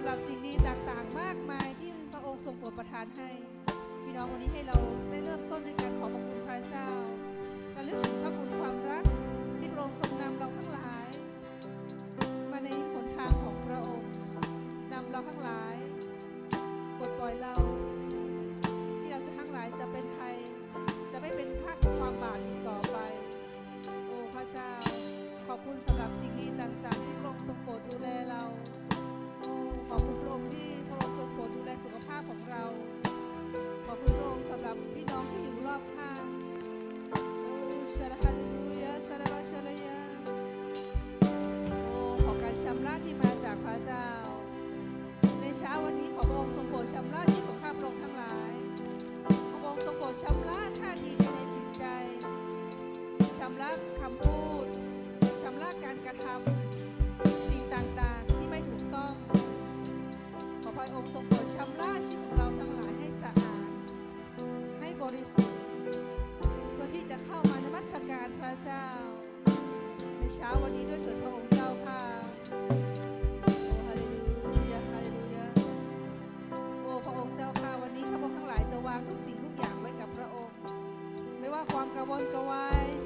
ำหรับสิ่งดีต่างๆ มากมายที่พระองค์ทรงโปรดประทานให้ พี่น้องวันนี้ให้เราได้เริ่มต้นในการขอบคุณพระเจ้าและลึกถึงพระคุณความรัก I won't go away.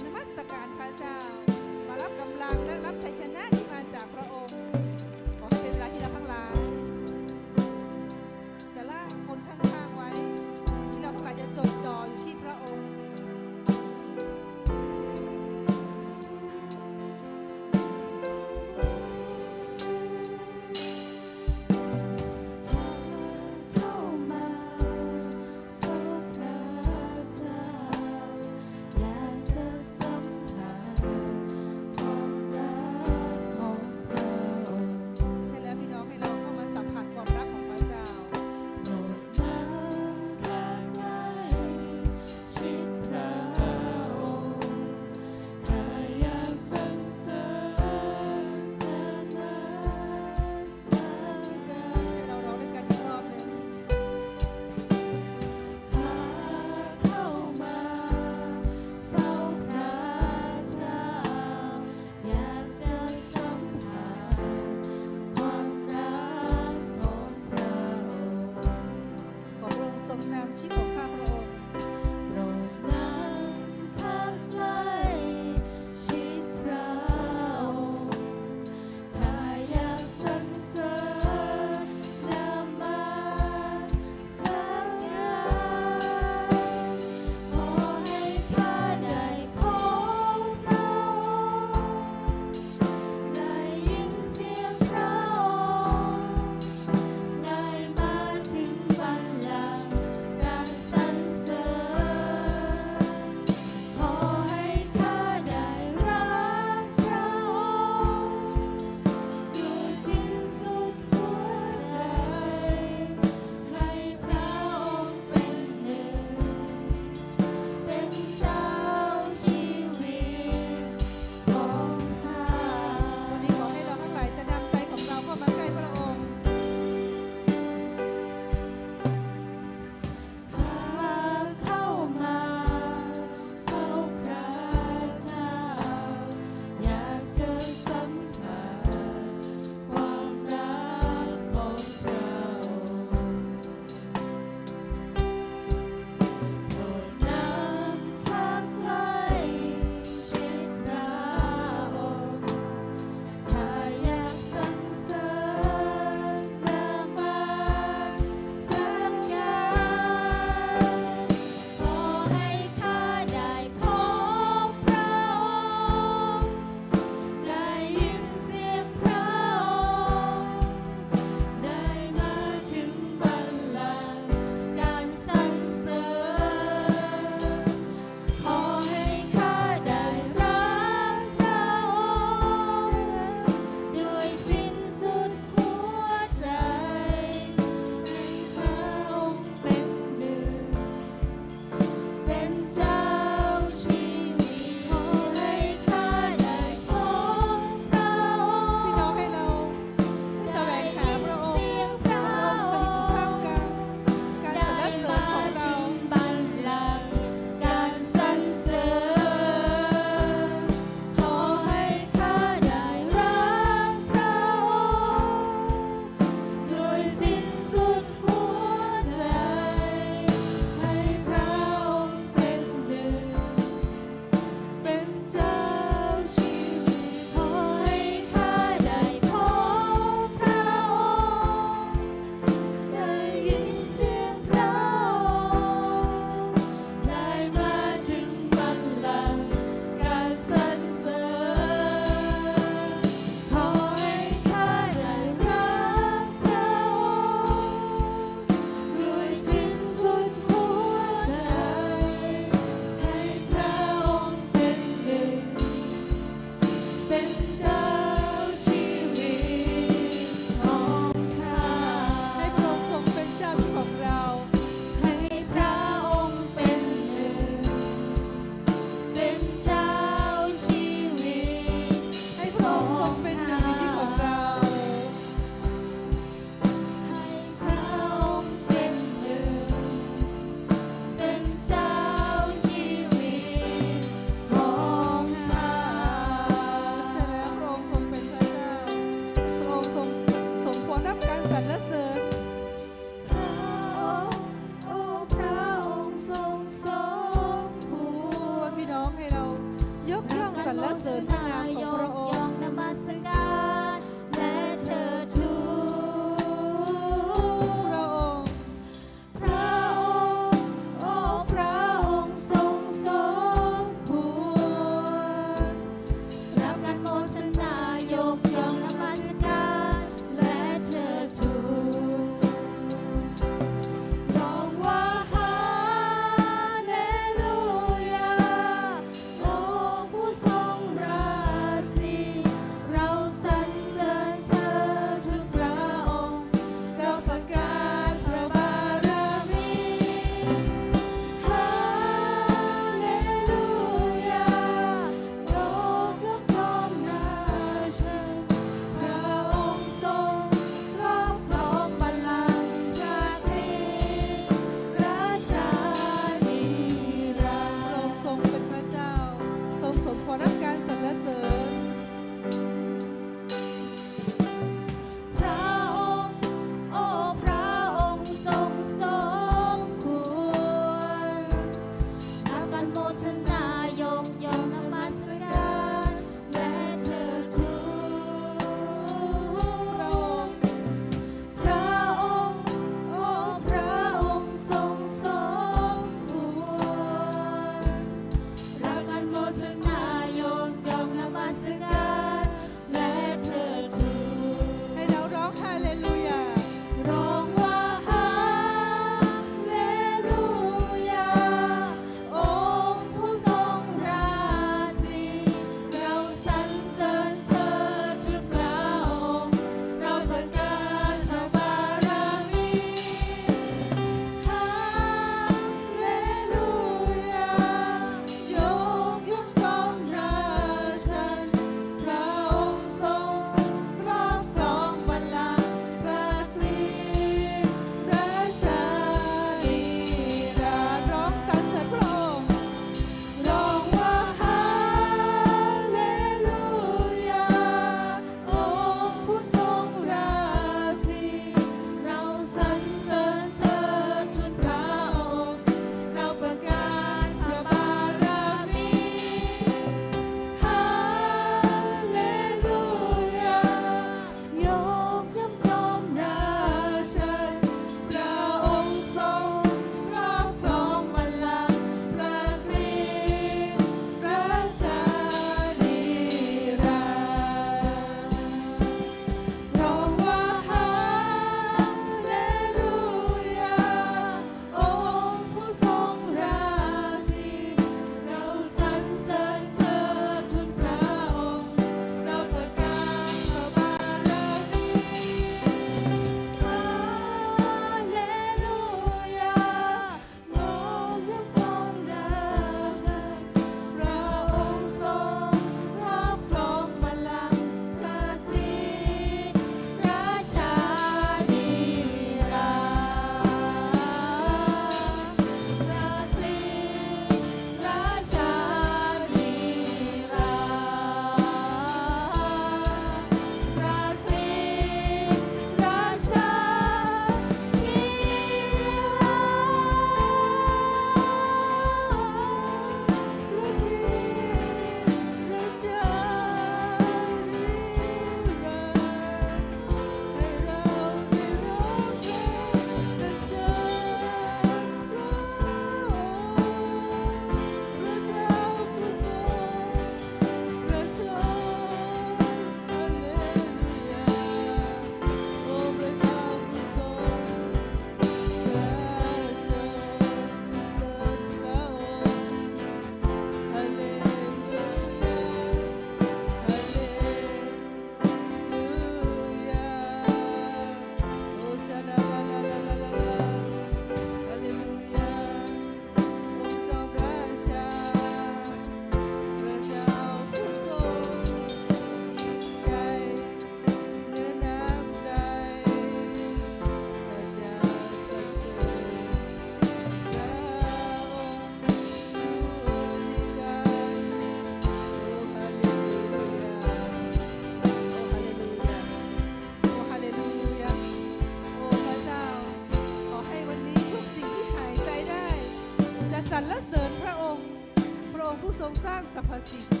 Así.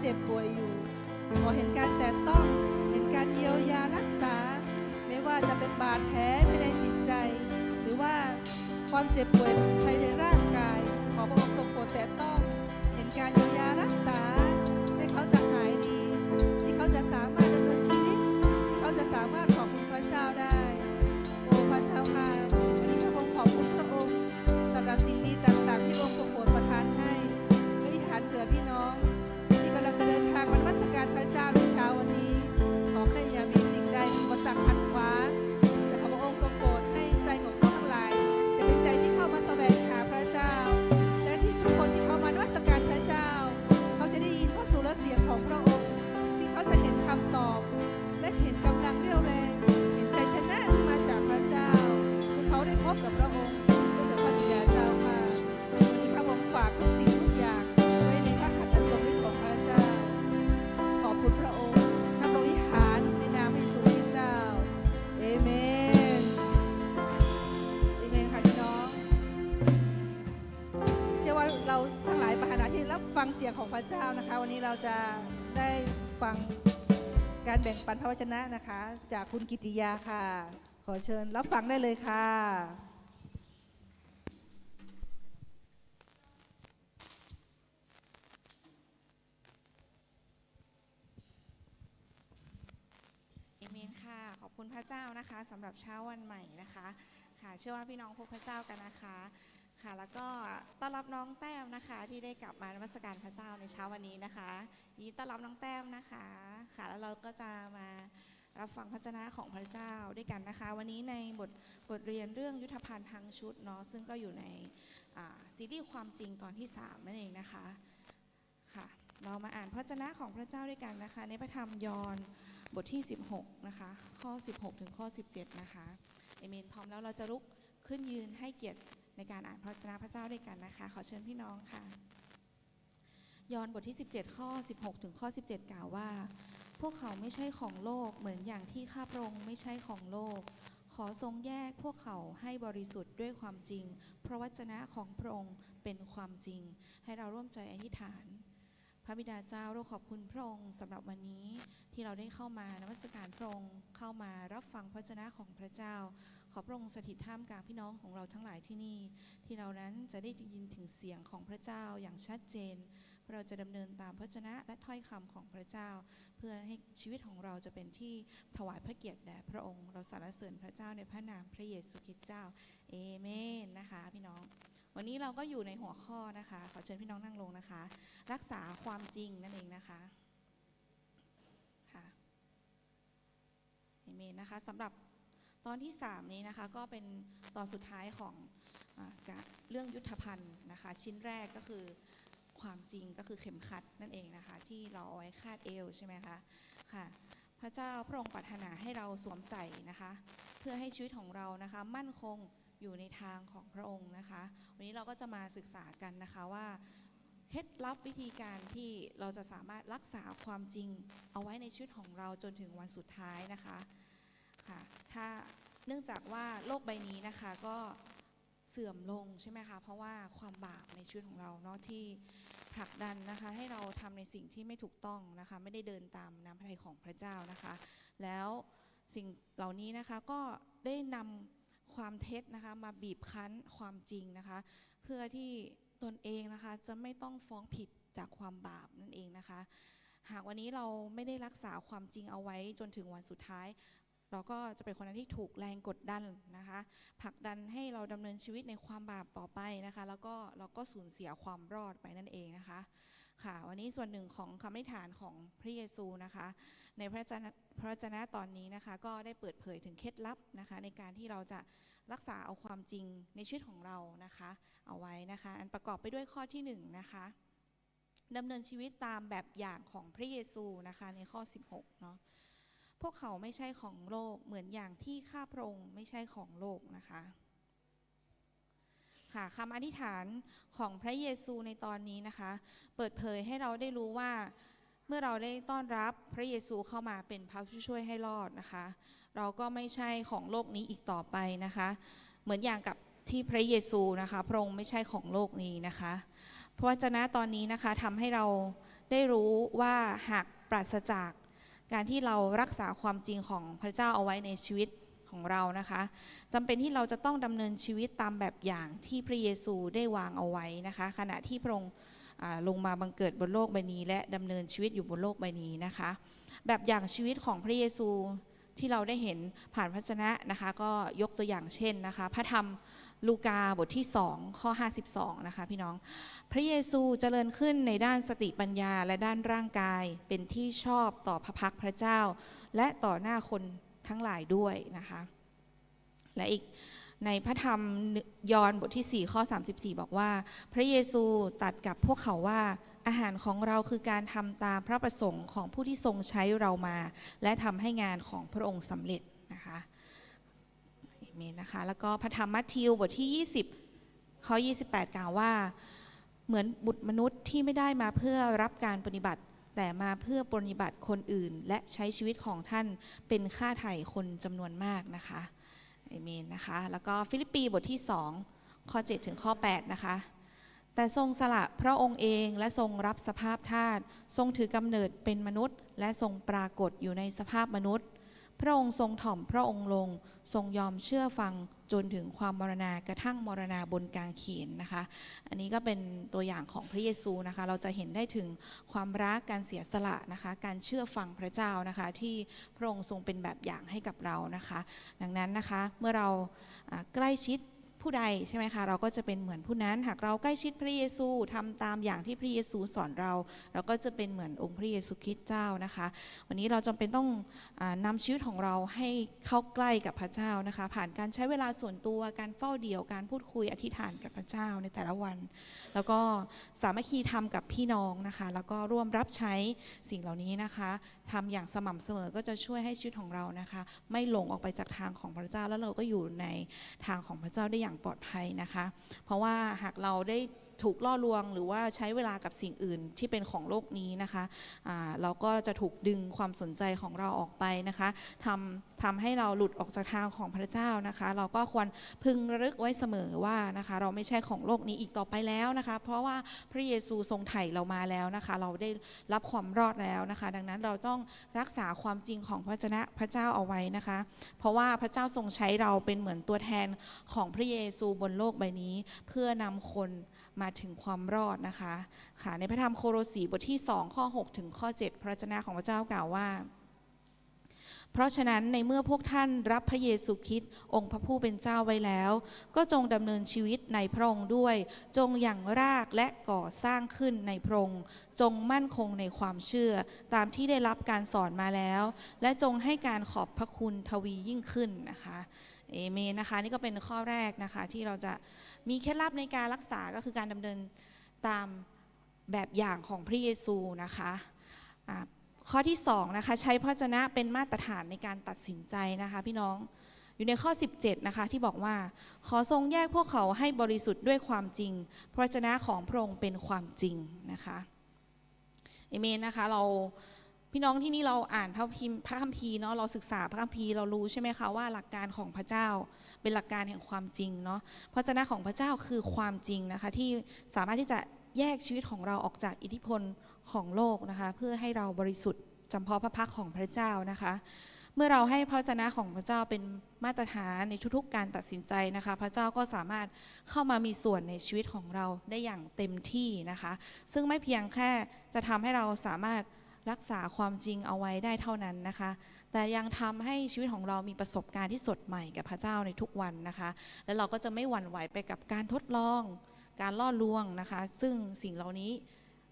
เจ็บป่วยอยู่ ขอเห็นการแต่ต้องเห็นการเยียวยารักษา ไม่ว่าจะเป็นบาดแผลภายในจิตใจ หรือว่าความเจ็บป่วยภายในร่าง จนะนะคะ จากคุณกิติยาค่ะ ขอเชิญรับฟังได้เลยค่ะ เอเมนค่ะ ขอบคุณพระเจ้านะคะสำหรับเช้าวันใหม่นะคะ ค่ะ เชื่อว่าพี่น้องพบพระเจ้ากันนะคะค่ะ แล้วก็ต้อนรับน้องแต้มนะคะที่ได้กลับมานมัสการพระเจ้าในเช้าวันนี้นะคะยินดีต้อนรับน้องแต้มนะคะค่ะแล้วเราก็จะมารับฟังพระเจ้าของพระเจ้าด้วยกันนะคะ วันนี้ในบทบทเรียนเรื่องยุทธภัณฑ์ทางชุดเนาะซึ่งก็อยู่ในซีรีส์ความจริงตอนที่สามนั่นเองนะคะค่ะเรามาอ่านพระเจ้าของพระเจ้าด้วยกันนะคะ ในพระธรรมยอห์นบทที่ 16 นะคะ ข้อ 16 ถึงข้อ 17 นะคะเอเมนพร้อมแล้วเราจะลุกขึ้นยืนให้เกียรติ ในการอ่านพระวจนะพระเจ้าด้วยกันนะคะ ขอเชิญพี่น้องค่ะ ยอห์นบทที่ 17 ข้อ 16 ถึงข้อ 17 กล่าวว่า พวกเขาไม่ใช่ของโลกเหมือนอย่างที่ข้าพระองค์ไม่ใช่ของโลก ขอทรงแยกพวกเขาให้บริสุทธิ์ด้วยความจริงเพราะวจนะของพระองค์เป็นความจริง ให้เราร่วมใจอธิษฐานพระบิดาเจ้าเราขอบคุณพระองค์สำหรับวันนี้ ที่เราได้เข้ามานมัสการพระองค์เข้ามารับฟังพระวจนะของพระเจ้า ขอพระองค์สถิตท่ามกลางพี่น้องของเราทั้งหลายที่นี่ ที่เรานั้นจะได้ยินถึงเสียงของพระเจ้าอย่างชัดเจน เราจะดำเนินตามพระวจนะและถ้อยคำของพระเจ้า เพื่อให้ชีวิตของเราจะเป็นที่ถวายพระเกียรติแด่พระองค์ เราสรรเสริญพระเจ้าในพระนามพระเยซูคริสต์เจ้าเอเมนนะคะพี่น้องวันนี้เราก็อยู่ในหัวข้อนะคะ ขอเชิญพี่น้องนั่งลงนะคะ รักษาความจริงนั่นเองนะคะ เอเมนนะคะสำหรับตอนที่ 3 นี้นะคะก็เป็นตอนสุดท้ายของอเรื่องยุทธภัณฑ์นะคะชิ้นแรกก็คือความจริงก็คือเข็มขัดนั่นเองนะคะที่เราเอาไว้คาดเอวใช่ไหมคะค่ะพระเจ้าพระองค์ปรารถนาให้เราสวมใส่นะคะ เพื่อให้ชีวิตของเรานะคะมั่นคงอยู่ในทางของพระองค์นะคะ วันนี้เราก็จะมาศึกษากันนะคะว่า เคล็ดลับวิธีการที่เราจะสามารถรักษาความจริงเอาไว้ในชีวิตของเราจนถึงวันสุดท้ายนะคะค่ะถ้าเนื่องจากว่าโลกใบนี้นะคะก็เสื่อมลงใช่ไหมคะเพราะว่าความบาปในชีวิตของเราเนาะที่ผลักดันนะคะให้เราทำในสิ่งที่ไม่ถูกต้องนะคะไม่ได้เดินตามน้ำพระทัยของพระเจ้านะคะ แล้วสิ่งเหล่านี้นะคะก็ได้นำความเท็จนะคะมาบีบคั้นความจริงนะคะ เพื่อที่ ตนเองนะคะจะไม่ต้องฟ้องผิดจากความบาปนั่นเองนะคะ หากวันนี้เราไม่ได้รักษาความจริงเอาไว้จนถึงวันสุดท้าย เราก็จะเป็นคนนั้นที่ถูกแรงกดดันนะคะผลักดันให้เราดำเนินชีวิตในความบาปต่อไปนะคะ แล้วก็เราก็สูญเสียความรอดไปนั่นเองนะคะค่ะวันนี้ส่วนหนึ่งของคำอธิษฐานของพระเยซูนะคะ ในพระเจนะพระจนะตอนนี้นะคะ ก็ได้เปิดเผยถึงเคล็ดลับนะคะ ในการที่เราจะ รักษาเอาความจริงในชีวิตของเรานะคะ เอาไว้นะคะ อันประกอบไปด้วยข้อที่หนึ่งนะคะดำเนินชีวิตตามแบบอย่างของพระเยซูนะคะในข้อ 16เนาะพวกเขาไม่ใช่ของโลกเหมือนอย่างที่ข้าพระองค์ไม่ใช่ของโลกนะคะค่ะคำอธิษฐานของพระเยซูในตอนนี้นะคะ เปิดเผยให้เราได้รู้ว่าเมื่อเราได้ต้อนรับพระเยซูเข้ามาเป็นพระผู้ช่วยให้รอดนะคะ เราก็ไม่ใช่ของโลกนี้อีกต่อไปนะคะ เหมือนอย่างกับที่พระเยซูนะคะพระองค์ไม่ใช่ของโลกนี้นะคะ พระวจนะตอนนี้นะคะทำให้เราได้รู้ว่าหากปราศจากการที่เรารักษาความจริงของพระเจ้าเอาไว้ในชีวิตของเรานะคะจำเป็นที่เราจะต้องดำเนินชีวิตตามแบบอย่างที่พระเยซูได้วางเอาไว้นะคะ ขณะที่พระองค์ลงมาบังเกิดบนโลกใบนี้ และดำเนินชีวิตอยู่บนโลกใบนี้นะคะ แบบอย่างชีวิตของพระเยซู ที่เราได้เห็นผ่านพระชนะนะคะก็ยกตัวอย่างเช่นนะคะ พระธรรมลูกาบทที่ 2 ข้อ 52 นะคะพี่น้อง พระเยซูเจริญขึ้นในด้านสติปัญญาและด้านร่างกายเป็นที่ชอบต่อพระพักพระเจ้า และต่อหน้าคนทั้งหลายด้วยนะคะ และอีกในพระธรรมยอห์นบทที่ 4 ข้อ 34 บอกว่า พระเยซูตัดกับพวกเขาว่า อาหารของเราคือการทำตามพระประสงค์ของผู้ที่ทรงใช้เรามา และทำให้งานของพระองค์สำเร็จนะคะเอเมนนะคะ แล้วก็พระธรรมมัทธิวบทที่ 20ข้อ28 กล่าวว่า เหมือนบุตรมนุษย์ที่ไม่ได้มาเพื่อรับการปฏิบัติ แต่มาเพื่อปฏิบัติคนอื่น และใช้ชีวิตของท่านเป็นค่าไถ่คนจำนวนมากนะคะเอเมนนะคะ แล้วก็ฟิลิปปีบทที่ 2 ข้อ 7 ถึงข้อ 8 นะคะ แต่ทรงสละพระองค์เองและทรงรับสภาพทาสทรงถือกำเนิดเป็นมนุษย์ และทรงปรากฏอยู่ในสภาพมนุษย์ พระองค์ทรงถ่อมพระองค์ลง ทรงยอมเชื่อฟังจนถึงความมรณากระทั่งมรณาบนกางเขนนะคะ อันนี้ก็เป็นตัวอย่างของพระเยซูนะคะ เราจะเห็นได้ถึงความรักการเสียสละนะคะ การเชื่อฟังพระเจ้านะคะ ที่พระองค์ทรงเป็นแบบอย่างให้กับเรานะคะ ดังนั้นนะคะเมื่อเราใกล้ชิด ผู้ใดใช่ไหมคะเราก็จะเป็นเหมือนผู้นั้นหากเราใกล้ชิดพระเยซูทำตามอย่างที่พระเยซูสอนเรา เราก็จะเป็นเหมือนองค์พระเยซูคริสต์เจ้านะคะ วันนี้เราจำเป็นต้องอานำชีวิตของเราให้เข้าใกล้กับพระเจ้านะคะ ผ่านการใช้เวลาส่วนตัวการเฝ้าเดี่ยวการพูดคุยอธิษฐานกับพระเจ้าในแต่ละวัน แล้วก็สามัคคีทำกับพี่น้องนะคะ แล้วก็ร่วมรับใช้สิ่งเหล่านี้นะคะทำอย่างสม่ำเสมอก็จะช่วยให้ชีวิตของเรานะคะ ไม่หลงออกไปจากทางของพระเจ้าแล้วเราก็อยู่ในทางของพระเจ้าได้อย่างปลอดภัยนะคะ เพราะว่าหากเราได้ ถูกล่อลวง หรือว่าใช้เวลากับสิ่งอื่นที่เป็นของโลกนี้นะคะเราก็จะถูกดึงความสนใจของเราออกไปนะคะทำทำให้เราหลุดออกจากทางของพระเจ้านะคะ เราก็ควรพึงระลึกไว้เสมอว่านะคะ เราไม่ใช่ของโลกนี้อีกต่อไปแล้วนะคะ เพราะว่าพระเยซูทรงไถ่เรามาแล้วนะคะ เราได้รับความรอดแล้วนะคะ ดังนั้นเราต้องรักษาความจริงของพระเจ้าพระเจ้าเอาไว้นะคะ เพราะว่าพระเจ้าทรงใช้เราเป็นเหมือนตัวแทนของพระเยซูบนโลกใบนี้ เพื่อนำคน มาถึงความรอดนะคะค่ะในพระธรรมโคโรสีบทที่ 2 ข้อ 6 ถึงข้อ 7 พระวจนะของพระเจ้ากล่าวว่า เพราะฉะนั้นในเมื่อพวกท่านรับพระเยซูคริสต์องค์พระผู้เป็นเจ้าไว้แล้ว ก็จงดำเนินชีวิตในพระองค์ด้วย จงอย่างรากและก่อสร้างขึ้นในพระองค์จงมั่นคงในความเชื่อ ตามที่ได้รับการสอนมาแล้ว และจงให้การขอบพระคุณทวียิ่งขึ้นนะคะ เอเมนนะคะนี่ก็เป็นข้อแรกนะคะที่เราจะมีเคล็ดลับในการรักษาก็คือการดำเนินตามแบบอย่างของพระเยซูนะคะอ่าข้อที่สองนะคะใช้พระวจนะเป็นมาตรฐานในการตัดสินใจนะคะพี่น้องอยู่ในข้อ 17นะคะที่บอกว่าขอทรงแยกพวกเขาให้บริสุทธิ์ด้วยความจริง พระวจนะของพระองค์เป็นความจริงนะคะเอเมนนะคะเรา พี่น้องที่นี่เราอ่านพระพิมพระคัมภีร์เนาะเราศึกษาพระคัมภีร์เรารู้ใช่ไหมคะว่าหลักการของพระเจ้าเป็นหลักการแห่งความจริงเนาะพระวจนะของพระเจ้าคือความจริงนะคะ ที่สามารถที่จะแยกชีวิตของเราออกจากอิทธิพลของโลกนะคะ เพื่อให้เราบริสุทธิ์จำเพาะพระพักของพระเจ้านะคะ เมื่อเราให้พระวจนะของพระเจ้าเป็นมาตรฐานในทุกๆ การตัดสินใจนะคะ พระเจ้าก็สามารถเข้ามามีส่วนในชีวิตของเราได้อย่างเต็มที่นะคะ ซึ่งไม่เพียงแค่จะทำให้เราสามารถ รักษาความจริงเอาไว้ได้เท่านั้นนะคะ แต่ยังทำให้ชีวิตของเรามีประสบการณ์ที่สดใหม่กับพระเจ้าในทุกวันนะคะ และเราก็จะไม่หวั่นไหวไปกับการทดลอง การล่อลวงนะคะ ซึ่งสิ่งเหล่านี้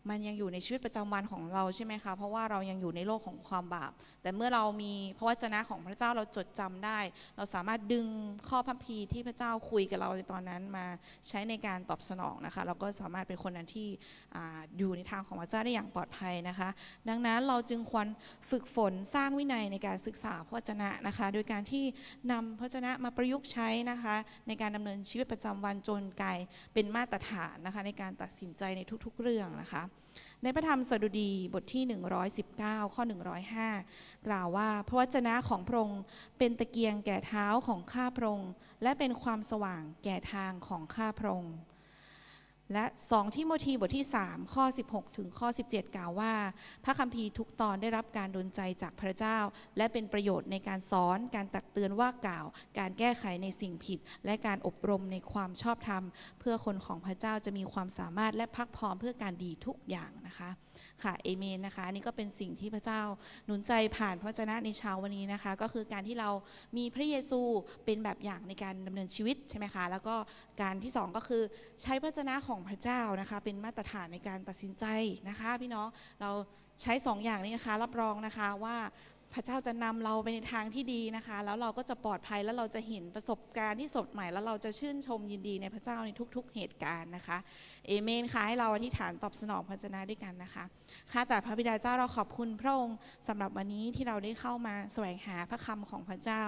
มันยังอยู่ในชีวิตประจำวันของเราใช่ไหมคะ เพราะว่าเรายังอยู่ในโลกของความบาป แต่เมื่อเรามีพระวจนะของพระเจ้าเราจดจำได้ เราสามารถดึงข้อพระพีที่พระเจ้าคุยกับเราในตอนนั้นมาใช้ในการตอบสนองนะคะ เราก็สามารถเป็นคนนั้นที่ออยู่ในทางของพระเจ้าได้อย่างปลอดภัยนะคะ ดังนั้นเราจึงควรฝึกฝนสร้างวินัยในการศึกษาพระวจนะนะคะ โดยการที่นำพระวจนะมาประยุกต์ใช้นะคะ ในการดำเนินชีวิตประจำวันจนกลายเป็นมาตรฐานนะคะ ในการตัดสินใจในทุกๆเรื่องนะคะในพระธรรมสดุดีบทที่ 119 ข้อ 105 กล่าวว่า พระวจนะของพระองค์เป็นตะเกียงแก่เท้าของข้าพระองค์และเป็นความสว่างแก่ทางของข้าพระองค์ และ2ทิโมธีบทที่ 3 ข้อ 16 ถึงข้อ 17 กล่าวว่า พระคัมภีร์ทุกตอนได้รับการดลใจจากพระเจ้า และเป็นประโยชน์ในการสอน การตักเตือนว่ากล่าว การแก้ไขในสิ่งผิด และการอบรมในความชอบธรรม เพื่อคนของพระเจ้าจะมีความสามารถและพักพร้อมเพื่อการดีทุกอย่างนะคะ ค่ะเอเมนนะคะนี่ก็เป็นสิ่งที่พระเจ้าหนุนใจผ่านพระเจ้าในเช้าวันนี้นะคะ ก็คือการที่เรามีพระเยซูเป็นแบบอย่างในการดำเนินชีวิตใช่ไหมคะแล้วก็การที่สองก็คือใช้พระเจ้าของพระเจ้านะคะ เป็นมาตรฐานในการตัดสินใจนะคะ พี่น้องเราใช้สองอย่างนี้นะคะ รับรองนะคะว่า พระเจ้าจะนำเราไปในทางที่ดีนะคะ แล้วเราก็จะปลอดภัยแล้วเราจะเห็นประสบการณ์ที่สดใหม่ แล้วเราจะชื่นชมยินดีในพระเจ้าในทุก ๆ เหตุการณ์นะคะเอเมนค่ะให้เราอธิษฐานตอบสนองพระวจนะด้วยกันนะคะค่ะแต่พระบิดาเจ้าเราขอบคุณพระองค์สำหรับวันนี้ที่เราได้เข้ามาแสวงหาพระคำของพระเจ้า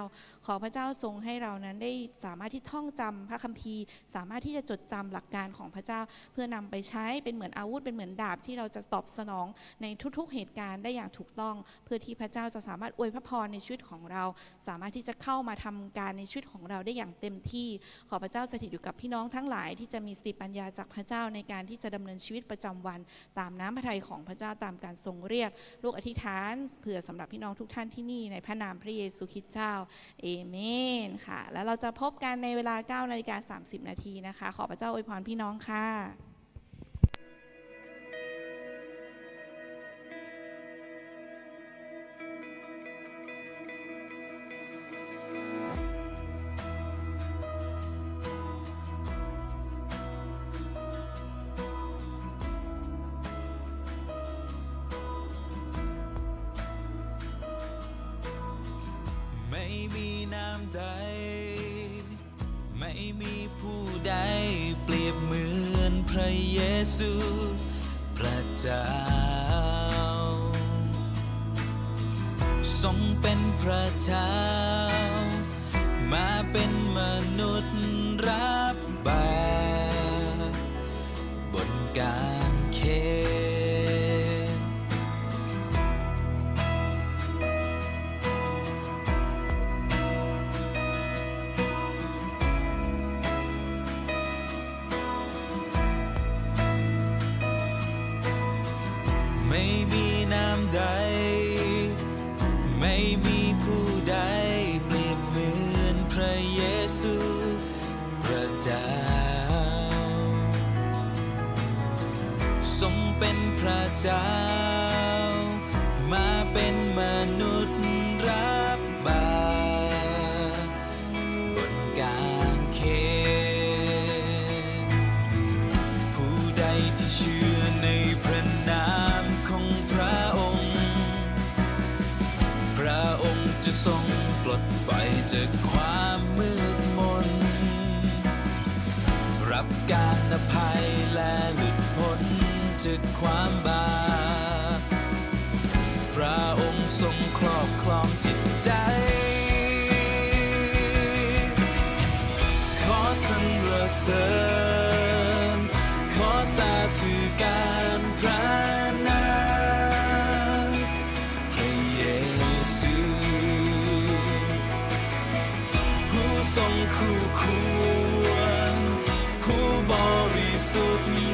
ขอพระเจ้าทรงให้เรานั้นได้สามารถที่ท่องจำพระคัมภีร์ สามารถที่จะจดจำหลักการของพระเจ้า เพื่อนำไปใช้เป็นเหมือนอาวุธเป็นเหมือนดาบที่เราจะตอบสนองในทุกๆเหตุการณ์ได้อย่างถูกต้อง เพื่อที่พระเจ้าจะสามารถอวยพระพรในชีวิตของเรา สามารถที่จะเข้ามาทำการในชีวิตของเราได้อย่างเต็มที่ ขอพระเจ้าสถิตอยู่กับพี่น้องทั้งหลาย ที่จะมีสติปัญญาจากพระเจ้าในการที่จะดำเนินชีวิตประจำวัน ตามน้ำพระทัยของพระเจ้าตามการทรงเรียก ลูกอธิษฐานเผื่อสำหรับพี่น้องทุกท่านที่นี่ในพระนามพระเยซูคริสต์เจ้าเอเมนค่ะ แล้วเราจะพบกันในเวลา9นาฬิกา30 นาทีนะคะ ขอพระเจ้าอวยพรพี่น้องค่ะ บ จะทรงปลดปล่อยจากความมืดมน รับการอภัยและหลุดพ้นจากความบาปพระองค์ทรงครอบครองจิตใจ ขอสรรเสริญขอสาธุการ ทรงคู่ควรผู้บริสุทธิ์